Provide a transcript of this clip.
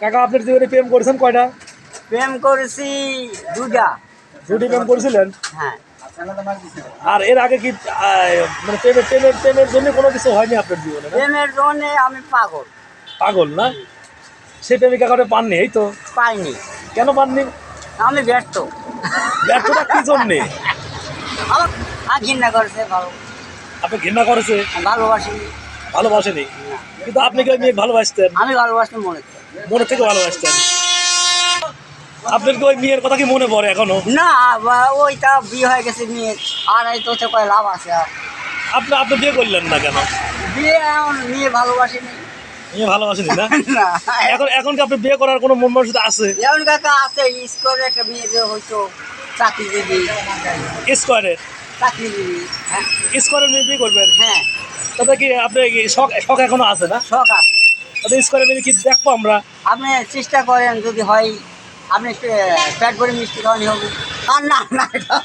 কাকা আপনার জীবনে প্রেম করেছেন কয়টা? প্রেম করেছি দুটা দুটি প্রেম করেছিলেন? হ্যাঁ। আর এর আগে কি মানে প্রেমের প্রেমের প্রেমের জন্য কোনো কিছু হয়নি আপনার জীবনে প্রেমের জন্য আমি পাগল। পাগল না? সেই প্রেমিকা কাউকে পাননি এই তো? পাইনি। কেন পাননি? আমি ব্যর্থ। ব্যর্থতা কি জন্যে? ঘৃণা করেছে ভালো। আপনি ঘৃণা করেছে? ভালোবাসি। ভালোবাসেনি। কিন্তু আপনি কি মেয়ে ভালোবাসতেন? আমি ভালোবাসতাম মনে মনে থেকে ভালোবাসতেন। আপনার কি ওই মেয়ের কথা কি মনে পড়ে এখনও? না ওইটা বিয়ে হয়ে গেছে মেয়ে আর এই তো হচ্ছে কয় লাভ আছে আর। আপনি আপনি বিয়ে করলেন না কেন? বিয়ে এখন মেয়ে ভালোবাসিনি। মেয়ে ভালোবাসেনি না? এখন এখন কি আপনি বিয়ে করার কোনো মন মানসিকতা আছে? এমন কাকা আছে স্কুলে একটা মেয়ে যে হয়তো চাকরিজীবী। স্কোয়ারের? চাকরিজীবী হ্যাঁ। স্কোয়ারের মিলিটারি করবেন? হ্যাঁ। তাতে কি আপনি কি শখ শখ এখনও আছে না? শখ আছে। তাতে স্কোয়ারের মেয়ে কি দেখব আমরা? আপনি চেষ্টা করেন যদি হয় আপনি প্যাট করে মিষ্টি খাওয়ানি হবে। আর না না না।